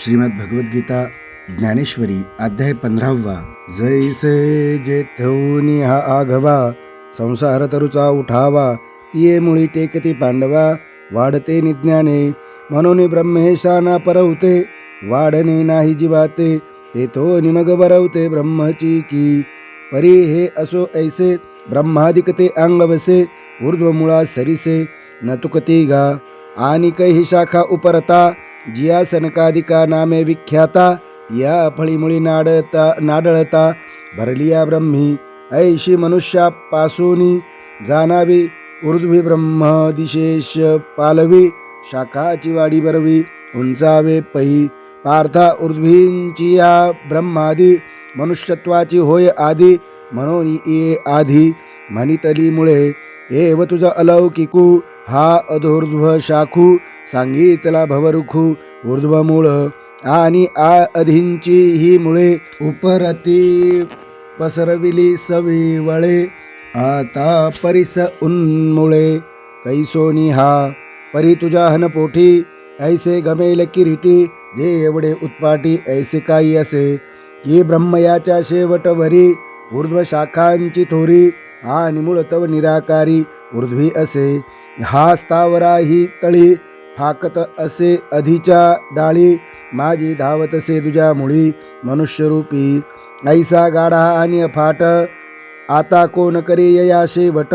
श्रीमद भगवद्गीता ज्ञानेश्वरी अध्याय पंधरावा. जैसे जेथवनी हा आघवा संसार तरुचा उठावा तिये मुळी टेकती पांडवा वाढते निज्ञाने. म्हणून ब्रह्मेशाना परवते वाढणे नाही जीवाते ते तो निमग बरवते ब्रह्मची की. परी हे असो ऐसे ब्रह्मादिकते ते वसे ऊर्ध्वमुळा सरिसे न तुकती गा. आणि कैही शाखा उपरता जिया सनकादिका नामे विख्याता या फळीमुळी नाडता नाडळता भरलिया ब्रह्मी ऐशी मनुष्यापासूनी जाणावी ऊर्ध्वी ब्रह्म दिशेष पालवी शाखाची वाडी बरवी उंचावे पही पार्था ऊर्ध्वींची या ब्रह्मादी मनुष्यत्वाची होय आदी म्हणून ये आधी म्हणितलीमुळे एव तुझ अलौकिकू हा अधोर्ध्व शाखू सांगितला भवरुखू ऊर्ध्व मूळ आणि आ अधींची ही मुळे उपरती पसरविली सविवळे आता परिस उन्मुळे. कैसोनी हा परी तुझ्या हनपोठी ऐसे गमेल किरीटी जे एवढे उत्पाटी ऐसे काही असे. की ब्रह्मयाच्या शेवटवरी ऊर्ध्व शाखांची थोरी. आणि मूळ तव निराकारी ऊर्ध्वी असे. हा स्थावरा ही तळी फाकत असे अधिच्या डाळी माझी धावत असे तुझ्या मुळी मनुष्यरूपी. ऐसा गाढा आणि फाट आता कोण करे यया शेवट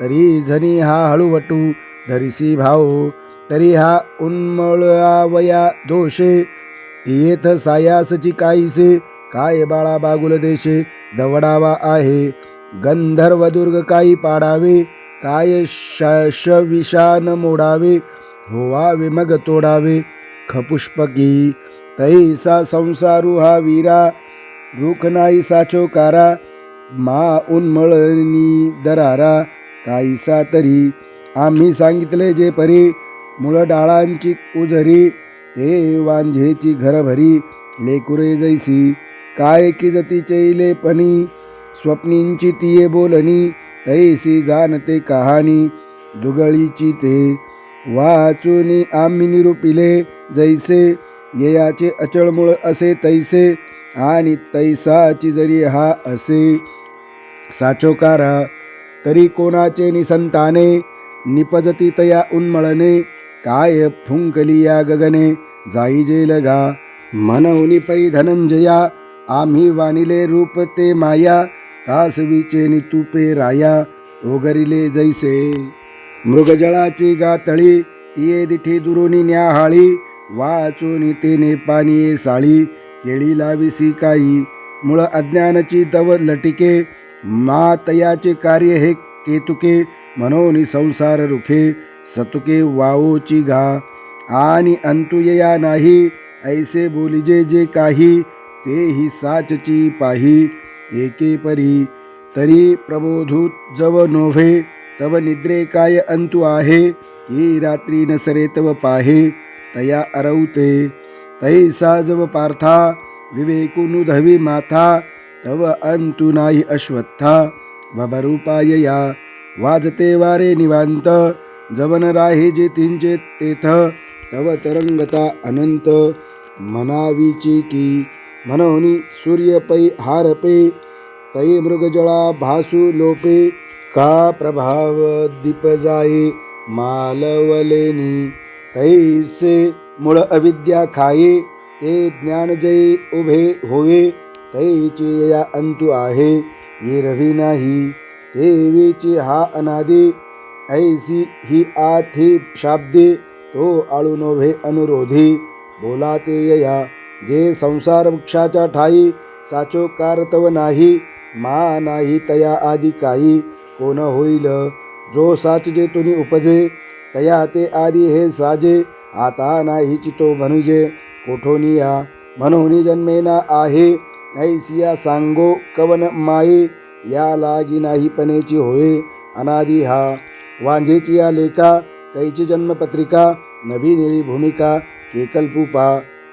तरी झनी हा हळूवटू धरिसी भाऊ. तरी हा उन्मळावया दोषे येथ सायासची काहीसे काय बाळा बागुल देशे दवडावा आहे. गंधर्व दुर्ग काही पाडावे काय शश विषान मोडावे होवावे मग तोडावे. खपुष्पकी. तैसा संसारू हा वीरा. रुख नाही साचो कारा मा उन्मळणी दरारा. काहीसा तरी. आम्ही सांगितले जे परी. मुळ डाळांची उजरी. ते वांझेची घरभरी. लेकुरे जैसी. काय की जती पणी स्वप्नींची तिये बोलणी तैसी जाणते कहाणी दुगळीची ते. वाचून आम्ही निरूपिले जैसे ययाचे अचळमूळ असे तैसे आणि तैसाची जरी हा असे. साचोकारा तरी कोणाचे निसंताने निपजती तया उन्मळणे काय फुंकली या गगने जाई जेलगा मनवनी पै धनंजया आम्ही वानिले रूप ते माया कासवीचे नितुपे राया ओगरिले जैसे. मृगजळाची गातळी तिये दिठी दुरुनी न्याहाळी वाचून तेने पाणी साळी केळी लाविसी काई. मुळ अज्ञानाची तव लटिके मातयाचे कार्य हे केतुके मनोनी संसार रुखे सतुके वावोची घा. आणि अंतुयया नाही ऐसे बोलिजे जे काही तेही साचची पाही एके परी. तरी प्रबोधूत जव नोव्हे तव निद्रे काय अंतु आहे की रात्री नसरे तव पाहे तया अरवते तैसा जव पार्था विवेकुनु धवी माथा तव अंतु नाही अश्वत्था। वबरूपायया वाजते वारे निवांत जवन राही जे तिंचे तेथ तव तरंगता अनंत मनावीची की। मनोनी सूर्यपै हारपे तै मृगजळा भासू लोपे का प्रभाव दीप जाई मालवलेनी? तैसे मूळ अविद्या खाये ते ज्ञान जय उभे होवे तैचे या अंतु आहे? ये रवी नाही देवीची हा अनादि ऐसी ही आथी शाब्दे तो आळू नोभे अनुरोधी. बोला ते यया जे संसार वृक्षाच्या ठाई साचो कारतव नाही मा नाही तया आदी काही. कोण होईल? जो साच जे तुनी उपजे तया ते आधी हे साजे. आता नाही चितो म्हणुजे कोठोनिया म्हणून जन्मेना आहे ऐसिया सांगो कवन माये. या लागी नाही पणेची होय अनादी हा. वांझेची या लेखा कैची जन्मपत्रिका नवी निळी भूमिका केकलपुपा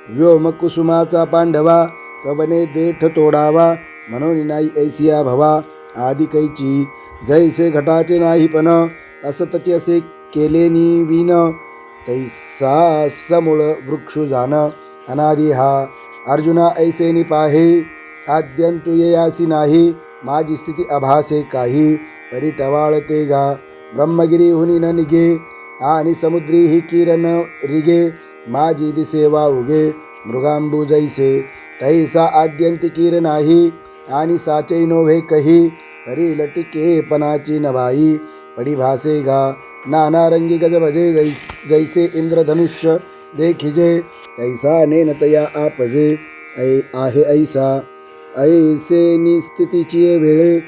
व्योम कुसुमाचा पांडवा कवने देठ तोडावा? म्हणून नाही ऐसिया भवा आदी कैची. जैसे घटाचे नाही पण असतचे असे केले नि विन तैसा समूळ वृक्षु जाण अनादी हा. अर्जुना ऐसे निपाहे आद्यंतु येयासी नाही. माझी स्थिती अभासे काही परी टवाळते गा. ब्रह्मगिरी हुनी न निघे आणि समुद्री ही किरण रिगे. माझी दिसे वाउगे मृगांबू जैसे. तैसा आद्यंती किर नाही आणि साचे नोव्हे कही. तरी लटिके पणाची नभाई पडी भासे गा. नाना रंगी गज भजे जैस जैसे इंद्रधनुष्य देखिजे. तैसा नेनतया आपजे. ऐ आहे ऐसा. ऐसे निस्थितीची वेळे.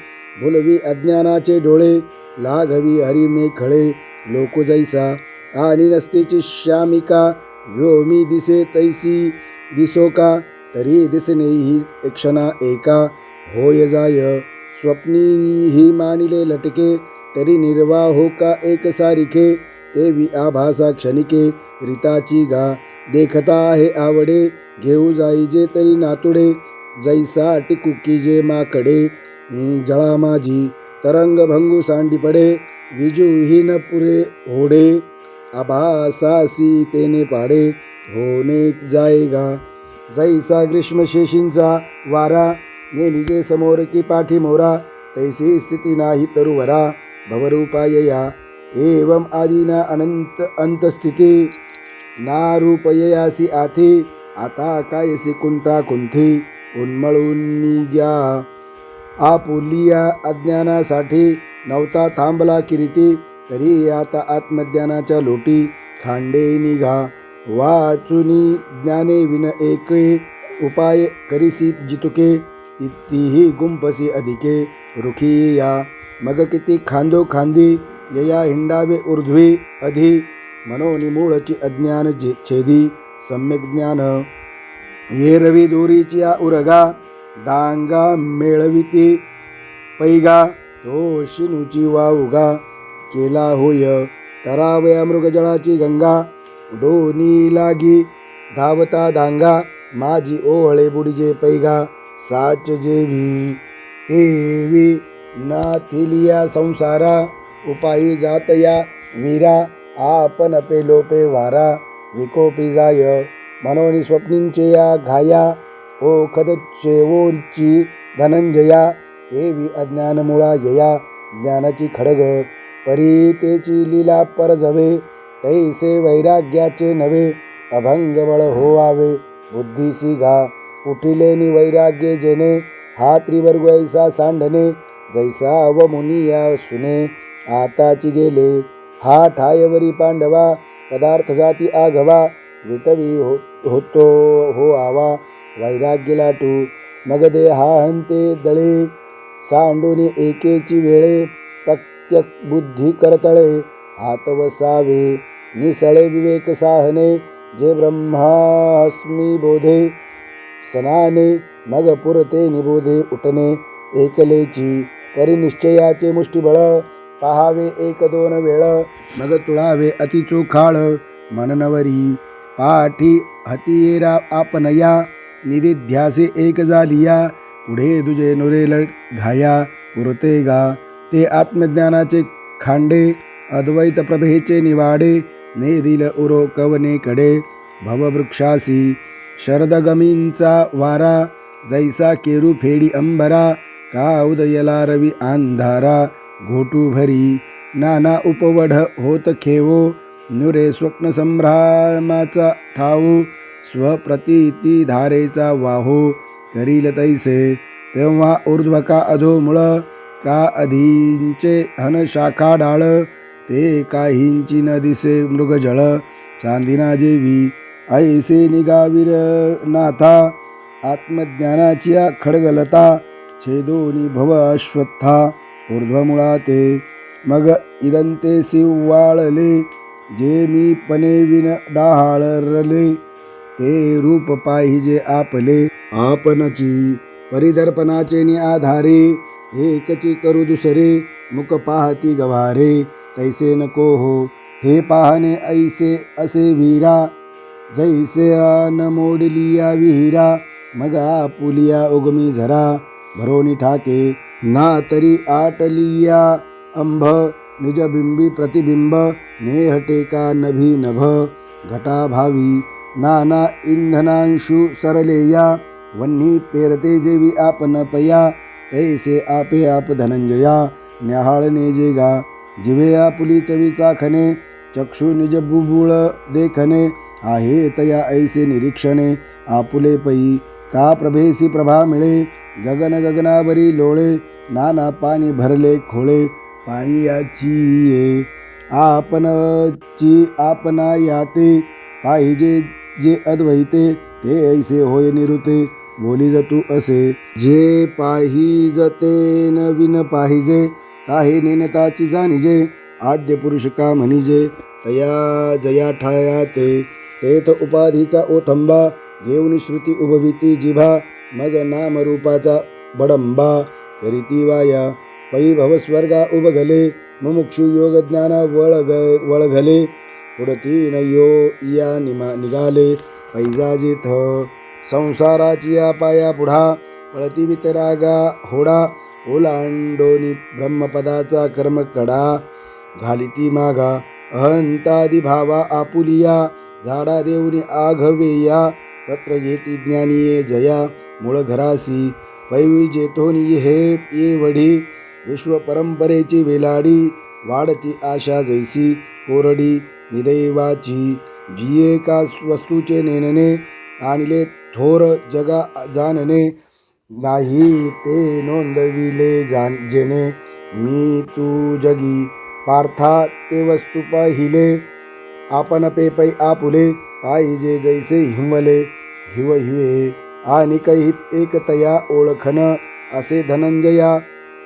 भुलवी अज्ञानाचे डोळे. लाघवी हरिमे खळे लोक जैसा. आणि नस्तीची श्यामिका. व्योमी दिसे तैसी. दिसो का? तरी दिसणे ही क्षणा एका. होय जाय. स्वप्नी ही मानिले लटके तरी निर्वाहो हो का एक सारिखे? देवी आभासा क्षणिके रिताची गा देखता आहे आवडे. घेऊ जाईजे तरी नातुडे जैसा टिकुकी जे माकडे. जळा माझी तरंग भंगू सांडी पडे विजू ही न पुरे होडे. आभासासी तेने पाडे होणे जायगा. जैसा ग्रीष्म शेषींचा वारा ने निजे समोर की पाठी मोरा तैसी स्थिती नाही तरुवरा भवरूपायया। एवम आदिना अनंत अंतस्थिती नारूपययासी आथी आता कायसी कुंता कुंथी उन्मळून निग्या। आपुलिया अज्ञानासाठी नव्हता थांबला किरीटी तरी आता आत्मज्ञानाच्या लोटी खांडे निघा। वाचुनी ज्ञाने विन एके उपाय करिसी जितुके तिही गुंपसी अधिके रुखी या मग किती खांदो खांदी यया हिंडावे ऊर्ध्वी अधि। मनोनिमूळची अज्ञान जे छेदी सम्यक ज्ञान। ये रवी दोरीची या उरगा डांगा मेळविती पैगा। तो शिनुची वाउगा केला होय। तरावया मृगजळाची गंगा डोनी लागी धावता दांगा। माझी ओहळे बुडीजे पैगा। साच जेवी तेवी नाथिलिया संसारा उपायी जातया वीरा आपण पेलोपे वारा विकोपी जाय मनोनी स्वप्नींचे या घाया ओ खदचेवोंची धनंजया देवी अज्ञानमुळा यया ज्ञानाची खडग परी तेची लीला परजवे तैसे वैराग्याचे नवे अभंग बळ होवावे बुद्धीसी घा उठिलेनी वैराग्य जेने हा त्रिवर्ग ऐसा सांडणे जैसा व मुनिया सुने आताची गेले हा ठायवरी पांडवा पदार्थ जाती आघवा विटवी हो होतो हो आवा वैराग्य लाटू मग दे हा हंते दळे सांडून एकेची वेळे प्रत्यक बुद्धी करतळे हात वसावे निसळे विवेक साहने जे ब्रह्मास्मी बोधे सनाने मग पुरते निबोधे उठणे एकलेची परिनिश्चयाचे मुष्टिबळ पहावे एक दोन वेळ. मग तुळावे अतिचोखाळ मननवरी. पाठी हतियेरा आपनया निदिध्यासे एक झालिया पुढे तुझे नुरेल घाया पुरते गा. ते आत्मज्ञानाचे खांडे अद्वैत प्रभेचे निवाडे. ने दिल उरो कवनेकडे भववृक्षासी. शरदगमींचा वारा जैसा केरू फेडी अंबरा का उदयला रवी अंधारा घोटू भरी नाना उपवढ होत खेवो नुरे स्वप्न संभ्रामाचा ठाऊ स्वप्रतीती धारेचा वाहो करील तैसे तेव्हा ऊर्ध्वका अधोमुळ का अधींचे हन शाखा डाळ ते काहींची न दिसे मृगजळ चांदिना जेवी ऐसे निगावीर नाथा आत्मज्ञानाची खडगलता छेदोनी भव अश्वत्था ऊर्ध्वमुळाते. मग इदंते शिवाळले जे मी पने विन डाहाळरले ते रूप पाहिजे आपले. आपणची परिदर्पणाचे नि आधारे एकची करू दुसरे मुख पाहती गवारे. तैसे नको हो हे पाहणे ऐसे असे वीरा जैसे न मोडलिया विहिरा मगा पुलिया उगमी झरा। भरोनी ठाके ना तरी आटलिया अंभ निजबिंबी प्रतिबिंब नेहटे का नभी नभ। घटा भावी नाना इंधनांशु सरलेया वन्ही पेरते जेवी आपन पया। तैसे आपे आप धनंजया न्याहाळणे जेगा। जिवे आपुली चवीचा खने चक्षु निज बुबुळ देखने। आहे तया ऐसे निरीक्षणे आपुले पई का प्रभेसी प्रभा मिळे? गगन गगनावरी लोळे नाना पाणी भरले खोळे पाणी याची ये आपणची आपणा याते पाहिजे जे अद्वैते ते ऐसे होय निरुते बोली जतू असे जे पाहिजते नवीन पाहिजे काही नेनताची जाणीजे आद्य पुरुष का म्हणिजे तया जया ठाया ते तेथ उपाधीचा ओथंबा घेऊन श्रुती उभविती जिभा मग नामरूपाचा बडंबा करीती वाया। पै भवस्वर्गा उभगले मुमुक्षु योग ज्ञाना वळग वळघले पुढती नयो या निमा निघाले। पैजाजिथ संसाराची या पाया पुढा पळती वितरागा होडा ओलांडोनी ब्रह्मपदाचा कर्मकडा घालिती मागा अहंतादिभावा आपुलिया झाडा देऊनी आघवेया पत्र घेती ज्ञानीये जया. मूळ घरासी पैवी जेतोनी हे ये वढी विश्व परंपरेची वेलाडी. वाढती आशा जैसी कोरडी. निदैवाची जिये का वस्तूचे नेनने. आणले थोर जगा जाणणे नाही ते नोंदविले जान जेणे मी तू जगी. पार्था ते वस्तू पाहिले. आपण पेपै आपुले पाहिजे जैसे हिमले हिव हिवे आणि कैहित एकतया ओळखन असे धनंजया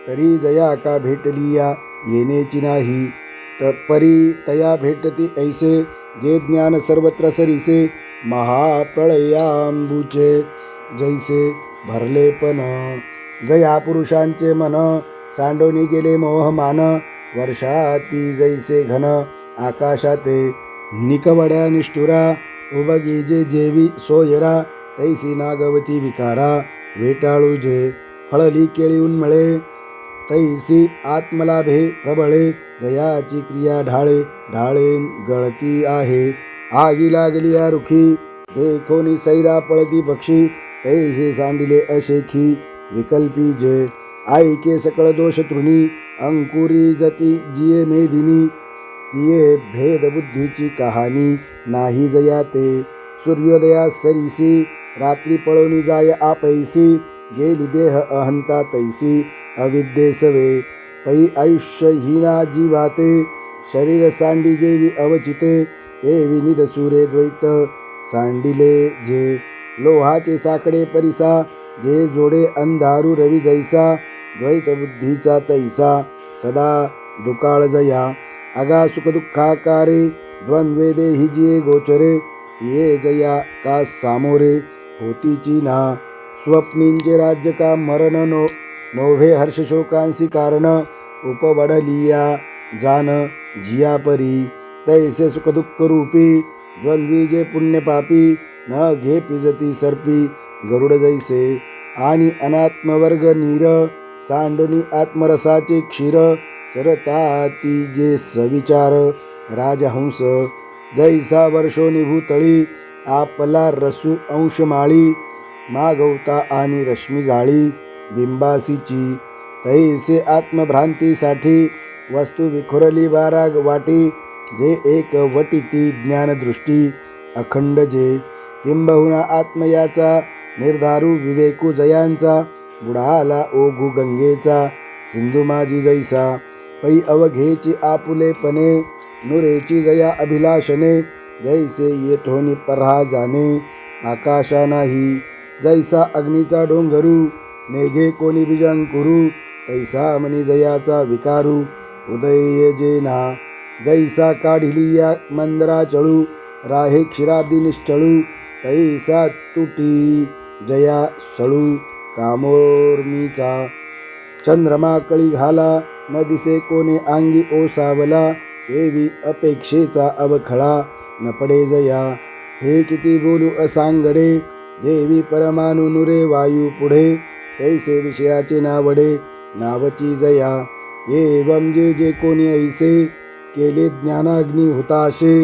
तरी जया का भेटलिया येण्याची नाही. त परी तया भेटती ऐसे जे ज्ञान सर्वत्र सरीसे महाप्रळयांबुचे जैसे भरले पण. जया पुरुषांचे मन सांडोनी गेले मोहमान वर्षाती जैसे घन आकाशाते निकवड्या निष्ठुरा उबगी जे जेवी सोयरा तैसी नागवती विकारा वेटाळू जे फळली केळी उन्मळे तैसी आत्मलाभे प्रबळे जयाची क्रिया ढाळे ढाळे गळती आहे. आगी लागली या रुखी देखोनी सैरा पळती पक्षी तैसे सांडिले अशेखी विकल्पी जे आईके सकळ दोष तृणी अंकुरी जती जिये मेदिनी तिये भेद बुद्धीची कहाणी नाही जया ते सूर्योदया सरीसी रात्री पळवणी जाय आपैसी गेली देह अहंता तैसी. अविद्ये सवे पै आयुष्यहीना जीवाते. शरीर सांडी जेवी अवचिते ते विनिद सूरे द्वैत. सांडिले जे लोहाचे साकडे परिसा जे जोडे अंधारू रवी जैसा द्वैत बुद्धीचा तैसा. सदा दुकाळ जया. अगा सुखदुःखाकारे द्वंद्वे देही जिये गोचरे ये जया का सामोरे होतीची ना। स्वप्नींचे राज्य का मरण नो नोव्हे हर्षशोकांसी कारण उपवडलिया जान जिया परी। तैसे सुखदुःख रूपी द्वंद्वी जे पुण्यपापी न घे पिजती सर्पी गरुड जैसे। आणि अनात्मवर्ग नीर सांडणी आत्मरसाचे क्षीर चरताती जे सविचार राजहंस जैसा वर्षो निभूतळी आपला रसू अंशमाळी मागवता आणि रश्मी जाळी बिंबासीची तैसे आत्मभ्रांतीसाठी वस्तू विखुरली बाराग वाटी जे एक वटिती ज्ञानदृष्टी अखंड जे किंबहुना आत्मयाचा निर्धारू विवेकू जयांचा बुडाला ओघू गंगेचा सिंधू माझी जैसा पै अवघेची आपुलेपणे नुरेची जया अभिलाषणे जैसे येथोनी परहा जाणे आकाशा नाही जैसा अग्नीचा डोंगरू नेघे कोणी बिजंकुरू तैसा मनी जयाचा विकारू उदय जेना जैसा काढिली या मंदरा चळू राहे क्षीराब्दी निश्चळू तैसा तुटी जया सळू कामोर्मीचा चंद्रमा कळी घाला न दिसे कोणे अंगी ओसावला देवी अपेक्षेचा अवखळा न पडे जया. हे किती बोलू असांगडे देवी परमाणु नुरे वायू पुढे तैसे विषयाचे नावडे नावची जया. एवम जे जे कोणी ऐसे केले ज्ञानाग्नी हुताशे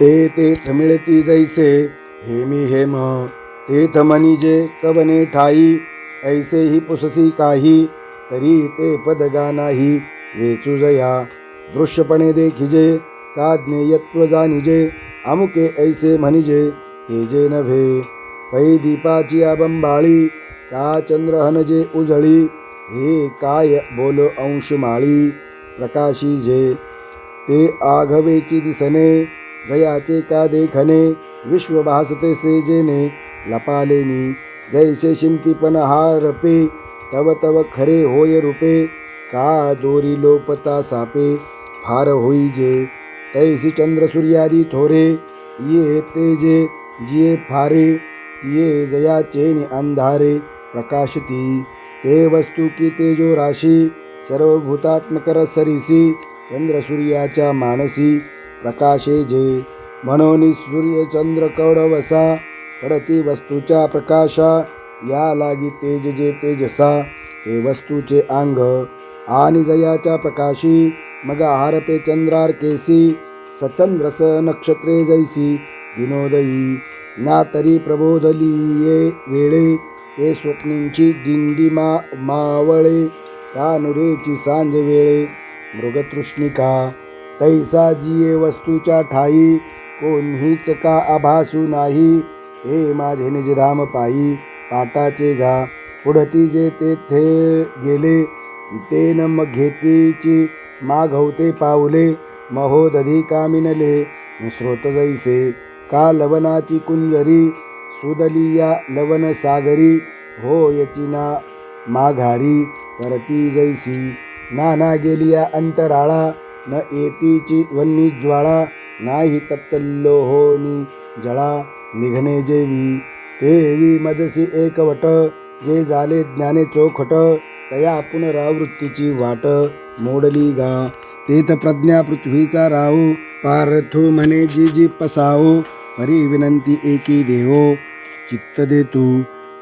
ते ते मिळती जैसे. हेमी हेम तेथ मनिजे कवने ठाई ऐसे ही पुससी काही तरी ते पदगा नाही वेचू जया। दृश्यपणे देखिजे का ज्ञेयत्व जानिजे अमुके ऐसे म्हणिजे हे जे नव्हे पै दीपाची आबंबाळी का चंद्रहन जे उजळी हे काय बोल अंश माळी प्रकाशी जे। ते आघवेची दिसने जयाचे का देखने विश्व भासते से जेने लपालेनी जैसे शिंपीपन हारपे तव तव खरे होय रूपे का दोरी लोपता सापे फार होई जे तैसी चंद्र सूर्यादी थोरे ये तेजे जिये फारे ये जयाचे नि अंधारे प्रकाशती ते वस्तू की तेजो राशी सर्वभूतात्मकर सरिसी चंद्र सूर्याच्या मानसी प्रकाशे जे म्हणून सूर्य चंद्र कौडवसा पडती वस्तूच्या प्रकाशा या लागी तेज जे तेजसा ते वस्तूचे अंग. आणि जयाच्या प्रकाशी मग हारपे चंद्रार केसी सचंद्रस नक्षत्रे जैसी दिनोदयी. ना तरी प्रबोधली ये वेळे ते स्वप्नींची दिंडी मा मावळे कानुरेची सांज वेळे मृगतृष्णिका. तैसा जिये वस्तूच्या ठाई कोणीच का आभासू नाही हे माझे निजधाम पायी. पाटाचे घा. पुढती जे तेथे गेले. ते न मग घेतीची माघवते पावले. महोदधी कामिनले. स्रोत जैसे का लवनाची कुंजरी? सुदलिया लवण सागरी. हो यची ना माघारी. परती जैसी नाना गेलिया अंतराळा. न येतीची वन्नी ज्वाळा. नाही तप्तल्लोहोनी जळा. निघणे जेवी. तेवी मजसी एकवट जे झाले ज्ञाने चोखट तया पुनरावृत्तीची वाट. मोडली गा तेथ प्रज्ञा पृथ्वीचा राहू पार्थो म्हणे जी जी पसावो परी विनंती एकी देवो. चित्त देतू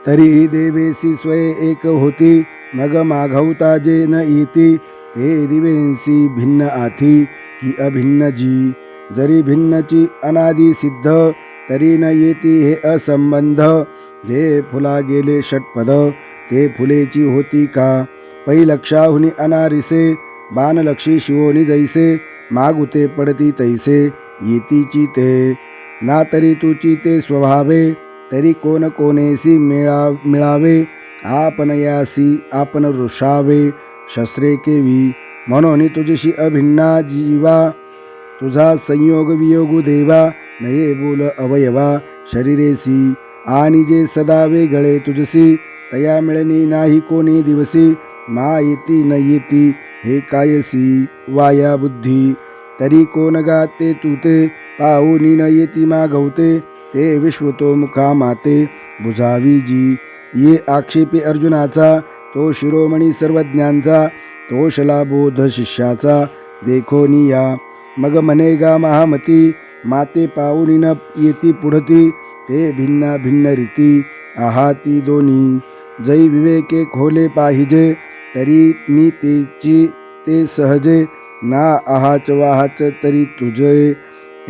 तरी देवेसी स्वय एक होती मग माघवता जे न येती ते दिवेंसी भिन्न आथी की अभिन्न जी जरी भिन्नची अनादि सिद्ध तरी न येती हे असंबंध. जे फुला गेले षटपद ते फुलेची होती का? पै लक्षाहुनी अनारिसे बाणलक्षी शिवोनी जैसे मागुते पडती तैसे येतीची ते. ना तरी तुची ते स्वभावे तरी कोण कोणेसी मिळा मिळावे? आपण यासी आपण ऋषावे शस्त्रे केवी. म्हणून तुझीशी अभिन्ना जीवा तुझा संयोग वियोग देवा नये बोल अवयवा शरीरेसी आणि जे सदा वेगळे तुझसी तया मिळणे नाही कोणी दिवसी मा येती न येती हे कायसी वाया बुद्धी. तरी कोण गाते तू ते पाहुनी न येती मागवते ते विश्वतो मुखा माते बुझावी जी. ये आक्षेपी अर्जुनाचा तो शिरोमणी सर्वज्ञांचा तो बोध शिष्याचा देखो निया. मग मनेगा महामती माते पाऊनी न येती पुढती ते भिन्ना भिन्न रीती आहाती दोन्ही. जै विवेके खोले पाहिजे तरी मी तेची ते सहजे ना आहाच वाहाच तरी तुझे.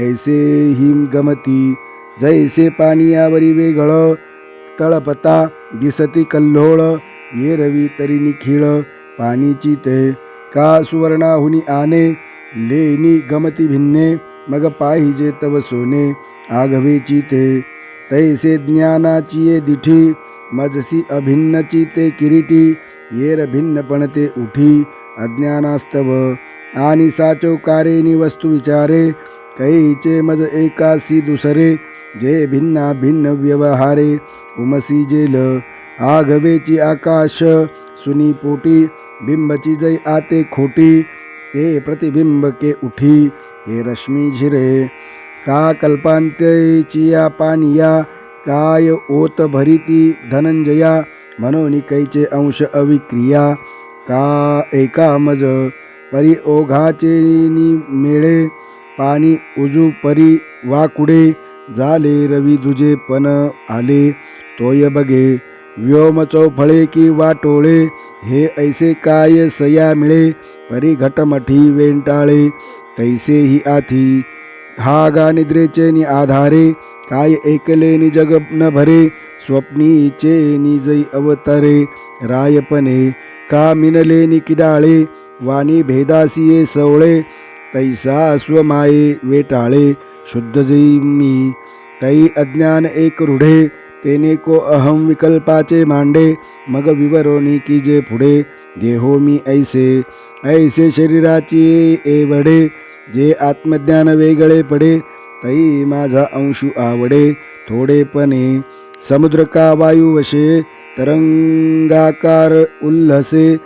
ऐसे हिम गमती जैसे पानियावरी वेगळ तळपता दिसती कल्होळ ये रवी तरी निखिळ पाणीची ते. का सुवर्णाहुनी आने लेनी गमती भिन्ने मग पाहिजे तव सोने आघवेची ते तैसे ज्ञानाची ये दिठी मजसी अभिन्नची ते किरीटी। येर भिन्नपण ते उठी अज्ञानास्तव। आणि साचो कारेनी वस्तु विचारे कैचे मज एकासी दुसरे जे भिन्ना भिन्न व्यवहारे। उमसी जेल आघवेची आकाश सुनी पोटी बिंबची जै आते खोटी ते प्रतिबिंब के उठी। हे रश्मी झिरे का कल्पांत्यची या पानिया काय ओत भरिती धनंजया म्हणून कैचे अंश अविक्रिया का एका मज परी ओघाचे मेळे पाणी उजू परी वाकुडे झाले रवी दुजे पण आले तोय बगे व्योम चौफळे की वाटोळे हे ऐसे काय सया मिळे परी घटमठी वेंटाळे तैसे ही आथी हा गा निद्रेचे नि आधारे काय ऐकले नि जग न भरे स्वप्नीचे निजई अवतरे रायपणे का मिनले नि किडाळे वाणी भेदासिये सवळे तैसा स्वमाये वेटाळे शुद्ध जई मी तै अज्ञान एक रूढे तेने को अहम विकल्पाचे मांडे मग विवरोनी की जे पुढे देहो मी ऐसे ऐसे शरीराची एवढे जे आत्मज्ञान वेगळे पडे तई माझा अंशू आवडे थोडेपणे. समुद्र का वायू वशे तरंगाकार उल्हसे.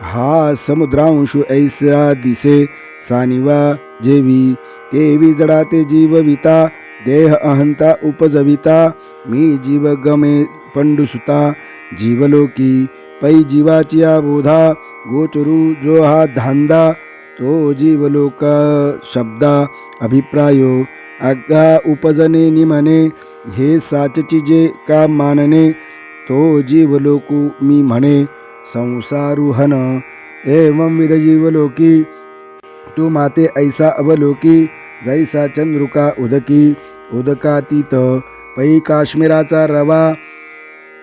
हा समुद्रांशु ऐसा दिसे सानिवा जेवी. तेवी जडाते जीवविता देह अहंता उपजविता. मी जीव गमे पंडुसुता जीवलोकी. पै जीवाची बोधा गोचरू जो हा धांदा तो जीवलोक शब्दा अभिप्रायो। आज्ञा उपजने निमने हे साचची जे का मानने तो जीवलोकू मी म्हणे संसारुहन एवं विध जीवलोकी तू माते ऐसा अवलोकी जैसा चंद्रुका उदकी उदकातीत पै काश्मीराचा रवा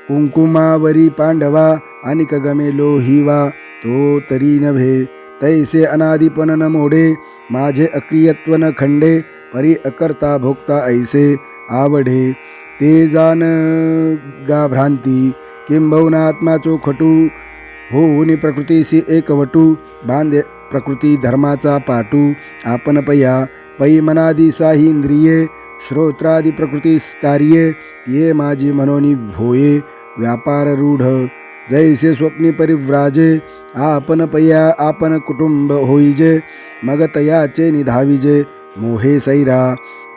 कुंकुमावरी पांडवा आणि गमे लोहिवा। तो तरी नव्हे तैसे अनादिपण न मोडे माझे अक्रियत्व न खंडे परी अकर्ता भोक्ता ऐसे आवडे। ते जान गा भ्रांती किंबहुना आत्माचो खटू होऊन प्रकृतीशी एकवटू बांधे प्रकृती धर्माचा पाटू आपण पया पै मनादी साही इंद्रिये श्रोत्रादी प्रकृतीस कार्ये ये माझी मनोनी भोये व्यापार रूढ। जैसे स्वप्नी परिव्राजे आपण पया आपण कुटुंब होईजे मग तयाचे निधाविजे मोहे सैरा।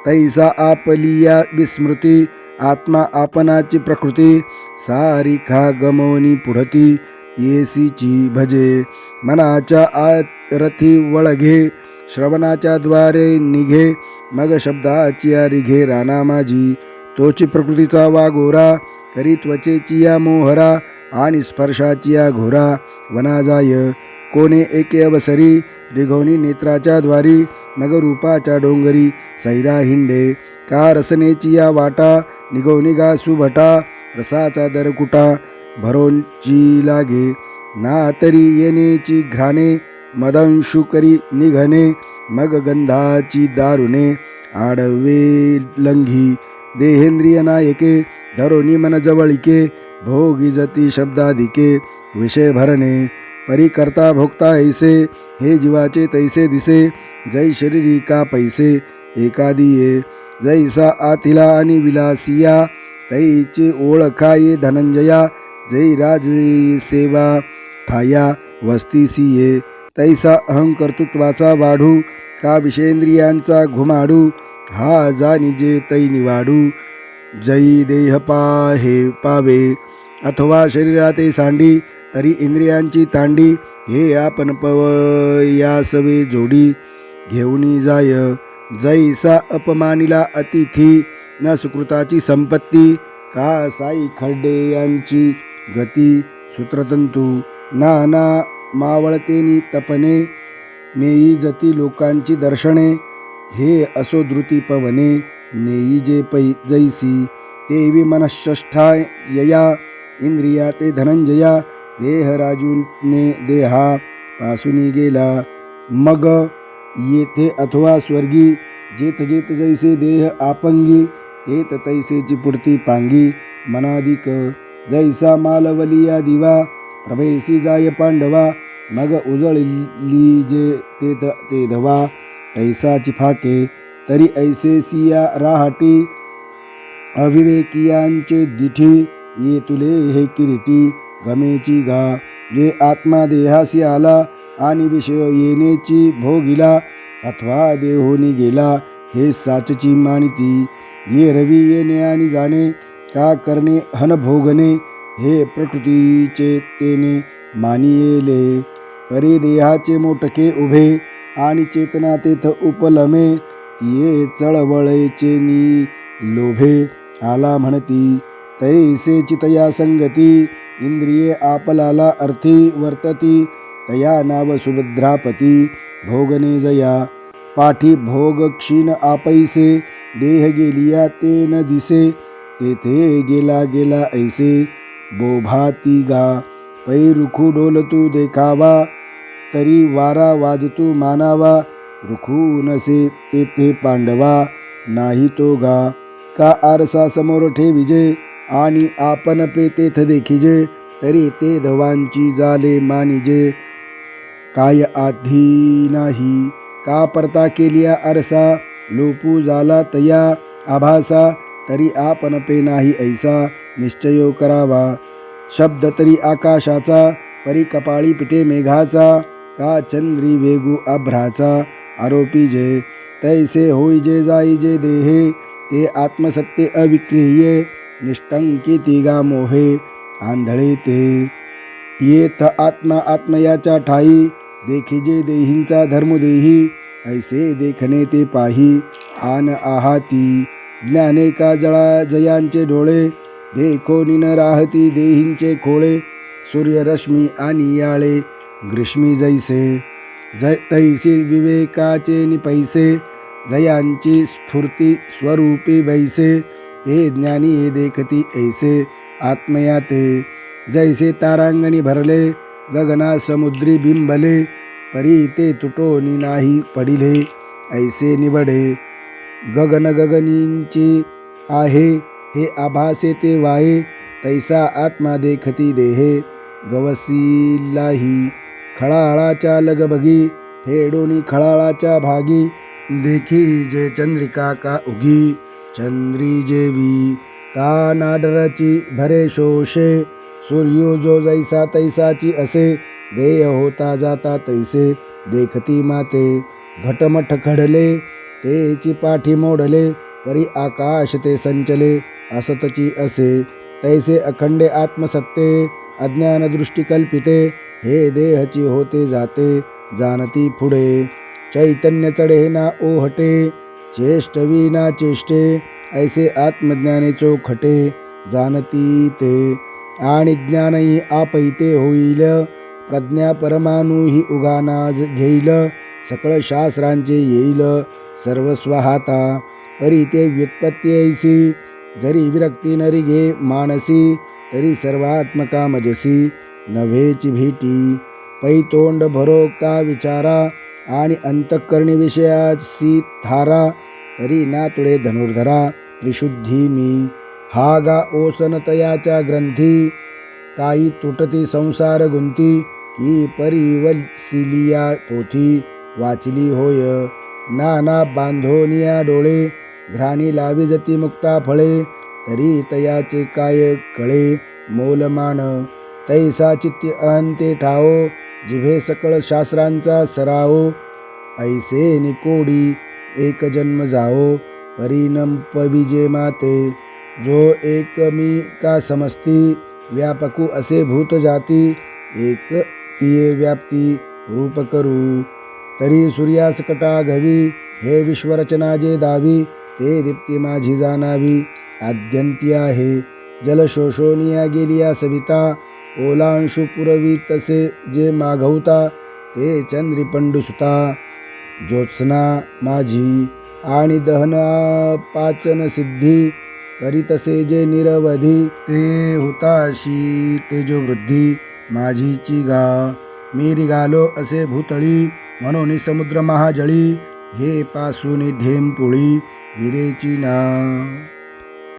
तैसा आपलिया विस्मृती आत्मा आपणाची प्रकृती सारिखा गमवनी पुढती येसीची भजे। मनाच्या आरथी रथी वळघे श्रवणाच्या द्वारे निघे मग शब्दाची या रिघे राणा माझी तोची प्रकृतीचा वागोरा करी त्वचेची या मोहरा आणि स्पर्शाचिया घोरा वनाजाय. कोणे एके अवसरी रिघोनी नेत्राच्या द्वारी मग रूपाच्या डोंगरी सैरा हिंडे. का रसनेची या वाटा निघोनी गा सुभटा रसाचा दरकुटा भरोंची लागे. ना तरी येणेची घ्राणे मदंशु करी निघणे मग गंधाची दारुणे. आडवे लंघी देहेंद्रिय नायके धरोनी मन जवळिके भोग इजती शब्दाधिके विषय भरणे परिकर्ता भोक्ता ऐसे हे जीवाचे तैसे दिसे जै शरीरी का पैसे एकादिये जैसा आथिला आणि विलासिया तैचे ओळखाये धनंजया जै राज सेवा ठाया वस्तीसिये तैसा अहंकर्तृत्वाचा वाढू का विषेंद्रियांचा घुमाडू हा जानिजे तै निवाडू। जयी देह पाहे पावे। अथवा शरीराते सांडी तरी इंद्रियांची तांडी हे आपण पवयासवे जोडी. घेऊनी जाय जैसा अपमानिला अतिथी न सुकृताची संपत्ती का साई खड्डे यांची गती. सूत्रतंतू नाना मावळतेनी तपने नेई जती लोकांची दर्शने हे असो द्रुती पवने नेई जे पै जैसी देवी मनःष्ठा यया इंद्रिया ते धनंजया देह राजूने देहा पासूनी गेला. मग येथे अथवा स्वर्गी जेथ जेथ जैसे देह आपंगी तेथ तैसे चिपुडती पांगी मनादिक जैसा मालवलिया दिवा प्रभेसी जाय पांडवा मग उजळली जे तेत ते धवा तैसा चिफाके तरी ऐसे सिया राहाटी अविवेकियांचे दिठी ये तुले हे किरीटी गमेची गा जे आत्मा देहासी आला आणि विषय येण्याची भोगिला अथवा देहोनी गेला हे साचची मानिती ये रवी येणे आणि जाणे का करणे हन भोगणे हे प्रकृतीचे तेने मानियेले. परे देहाचे मोटके उभे आणि चेतना तेथ उपलमे ये चळवळेचे नी लोभे आला म्हणती. तैसे चितया संगती इंद्रिये आपलाला अर्थी वर्तती तया नाव सुभद्रापती भोगने जया। पाठी भोग क्षीण आपैसे देह गेलिया ते न दिसे तेथे गेला गेला ऐसे बोभाती गा पैरुखू डोलतू देखावा तरी वारा वाजतू मानावा रुखू नसे तेथे पांडवा नाही तो गा का आरसा समोर ठेविजे आणि आपण पे तेथ देखिजे तरी ते धवांची जाले मानिजे काय आधी नाही का परता केलिया आरसा लोपू झाला तया आभासा तरी आपण पे नाही ऐसा निश्चयो करावा. शब्द तरी आकाशाचा परी कपाळी पिटे मेघाचा का चंद्री वेगू अभ्राचा. आरोपी जे तैसे होई जे जाई जे देहे ते आत्मसत्य अविक्रिये निष्टंकी तिगा मोहे आंधळे ते. येथ आत्मा आत्मयाच्या ठाई देखिजे देहींचा धर्मदेही ऐसे देखणे ते पाही. आन आहाती ज्ञाने का जळा जयांचे डोळे देखो निन राहती देहींचे खोळे. सूर्यरश्मी आणि याळे ग्रीष्मी जैसे. जय तैसे विवेकाचे निपैसे जयांची स्फूर्ती स्वरूपी वैसे. हे ज्ञानी हे देखती ऐसे आत्मया ते जैसे तारांगणी भरले गगना समुद्री बिंबले परी ते तुटोनी नाही पडिले ऐसे निवडे। गगन गगनींची आहे हे आभासे ते वाये तैसा आत्मा देखती देहे। गवसीलाही खळाळाच्या लगबगी फेडोनी खळाळाच्या भागी देखी जे चंद्रिका का उगी। चंद्री जेवी का नाडराची भरे शोषे सूर्यो जो जैसा तैसाची असे देय होता जाता तैसे देखती माते घटमठ खडले तेची पाठी मोडले परी आकाश ते संचले असतची असे तैसे अखंडे आत्मसत्ते अज्ञान दृष्टी कल्पिते हे देहची होते जाते जाणती पुढे चैतन्य चढे ना ओहटे चेष्टविना चेष्टे ऐसे आत्मज्ञाने चोखटे जाणती ते. आणि ज्ञानही आपैते होईल प्रज्ञा परमाणूही उगानाज घेईल सकळ शास्त्रांचे येईल सर्वस्व हाता परी ते व्युत्पत्ती ऐसी जरी विरक्ती नरी घे मानसी तरी सर्वात्मका मजसी नव्हेची भेटी. पै तोंड भरो का विचारा आणि अंतःकरणी विषयाची थारा तरी ना तुळे धनुर्धरा त्रिशुद्धी मी. हा गा ओसनतयाच्या ग्रंथी काही तुटती संसार गुंती ही परिवलसिलिया पोथी वाचली होय. नाना बांधोनिया डोळे घ्राणी लावी जती मुक्ता फळे तरी तयाचे काय कळे मोलमान तैसा चित्त अहंते ठाओ जिभे सकळ शास्त्रांचा सराओ ऐसे निकोडी एक जन्म जाओ परिणम पविजे माते. जो एक मी का समजती व्यापकू असे भूत जाती एक तिये व्याप्ती रूप करू. तरी सूर्यास कटा घवी हे विश्वरचना जे दावी ते दीप्ती माझी जाणावी. आद्यंती आहे जलशोषोनिया गेलिया सविता ओलांशु पुरवी तसे जे मागवता हे चंद्रिपंडुसुता ज्योत्सना माझी आणि दहन पाचन सिद्धी करीतसे जे निरवधी। ते हुताशी तेजो वृद्धी माझीची गा। मी रिगालो असे भूतळी म्हणून समुद्र महाजळी हे पासून ढेमपुळी विरेची ना।